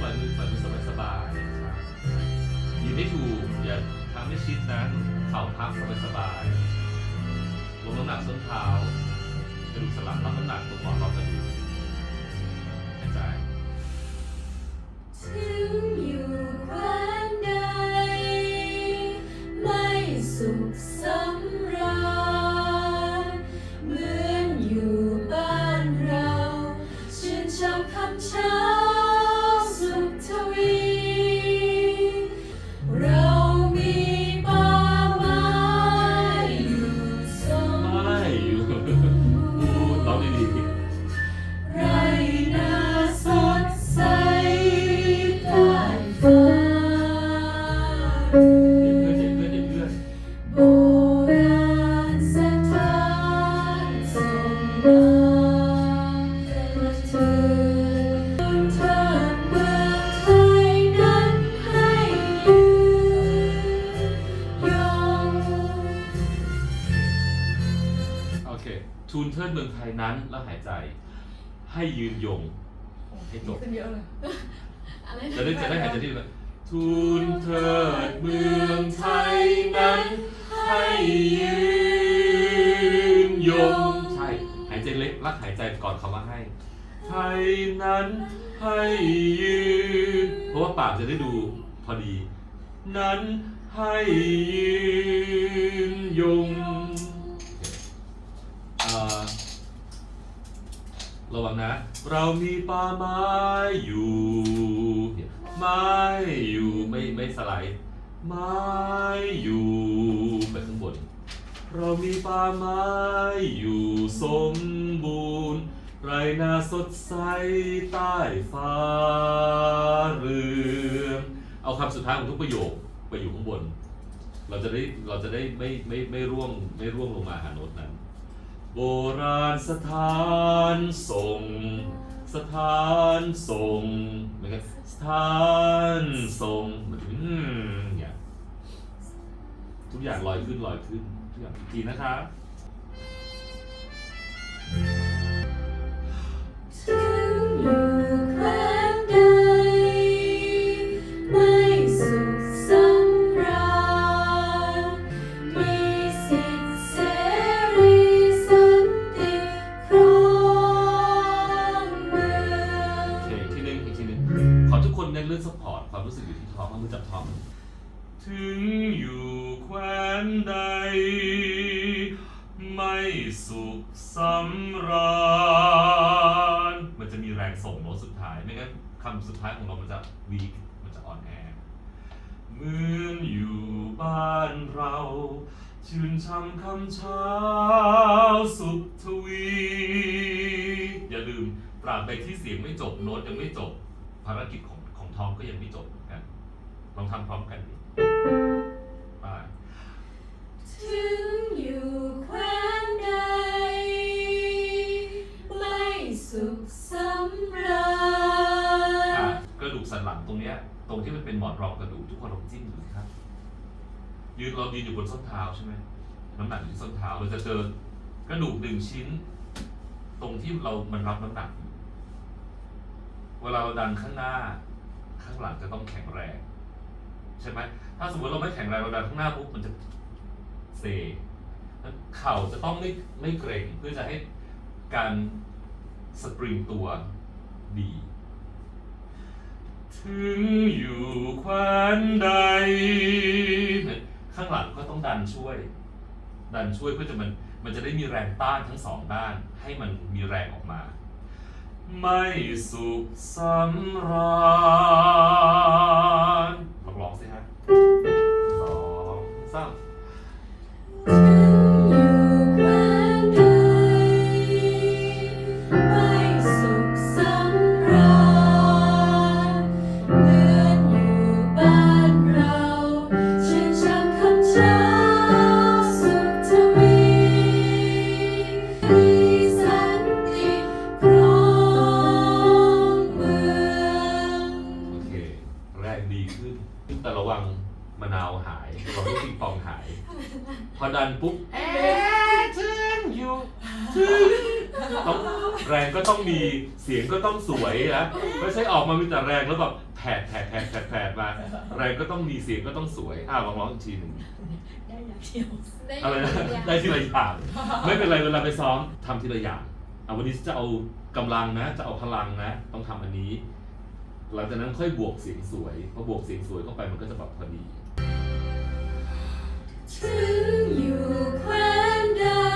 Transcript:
ปล่อยมือปล่อยมือสบายสบายๆใช่ยืนได้ถูกอย่าทำให้ชิดนะเข่าพับสบายสบายๆลงน้ำหนักส้นเท้ากระดูกสันหลังรับน้ำหนักตรงหมอนรับกระดูก ทูนเทิดเมืองไทยนั้นแล้วหายใจ ให้ยืนยงให้จบขึ้นเยอะเลยอะไรจะได้จะได้หายใจที่แบบทูนเทิดเมืองไทยนั้น ให้ยืนยงใช่หายใจเล็กรักหายใจก่อนคำว่าให้ไทยนั้นให้ยืนเพราะว่าปากจะได้ดูพอดี นั้นให้ยืนยง เรามีป่าไม้อยู่ ไม้อยู่ไม่ไม่สไลด์ไม้อยู่ไปข้างบน เรามีป่าไม้อยู่สมบูรณ์ไรนาสดใสใต้ฟ้าเรืองเอาคำสุดท้ายของทุกประโยคไปอยู่ข้างบน เราจะได้เราจะได้ไม่ไม่ไม่ร่วงไม่ร่วงลงมาหาโน้ตนั้น โบราณสถานทรงสถานทรงเหมือนกันสถานทรงเหมือนอืมเนี่ยทุกอย่างลอยขึ้นลอยขึ้นทุกอย่างอีกทีนะคะ ถึงอยู่แคว้นใด ไม่สุขสำราญ มันจะมีแรงส่งโน้ตสุดท้าย ไม่งั้นคำสุดท้ายของเรามันจะวีคมันจะอ่อนแอเหมือนอยู่บ้านเรา ชื่นช่ำคำเช้าสุขทวี อย่าลืมตราบใดที่เสียงไม่จบ โน้ตยังไม่จบ ภารกิจของของท้องก็ยังไม่จบเหมือนกันลองทำพร้อมกันดิ ไปถึงอยู่แคว้นใด ไม่สุขสำราอะญกระดูกสันหลังตรงเนี้ย ตรงที่มันเป็นหมอนรองกระดูกทุกคนลองจิ้มดูสิครับ ยืนเรายืนอยู่บนส้นเท้าใช่ไหมน้ำหนักอยู่ที่ส้นเท้าเราจะเจอกระดูกหนึ่งชิ้น ตรงที่เรามันรับน้ำหนักอยู่เวลาเราดันข้างหน้า ข้างหลังจะต้องแข็งแรง ใช่ไหมถ้าสมมติเราไม่แข็งแรงเราดันข้างหน้าปุ๊บมันจะเซเข่าจะต้องไม่ไม่เกร็งเพื่อจะให้การสปริงตัวดี ถึงอยู่คว้นใด ข้างหลังก็ต้องดันช่วย ดันช่วยเพื่อจะมันมันจะได้มีแรงต้านทั้งสองด้าน ให้มันมีแรงออกมา ไม่สุขสำราญ อ พอดันปุ๊บเอ๊ะถึงอยู่ถึงต้องแรงก็ต้องมีเสียงก็ต้องสวยนะไม่ใช่ออกมามีแต่แรงแล้วแบบแแผดแผดแผดแผดแผดมาอะไรก็ต้องมีเสียงก็ต้องสวยอ่าลองร้องอีกทีหนึ่งได้อย่างเดียวได้อะไรนะอย่างได้ทีละอย่างไม่เป็นไรเวลาไปซ้อมทำทีละอย่างเอาวันนี้จะเอากำลังนะ จะเอาพลังนะ ต้องทำอันนี้ หลังจากนั้นค่อยบวกเสียงสวยพอบวกเสียงสวยเข้าไปมันก็จะแบบพอดี ถึงอ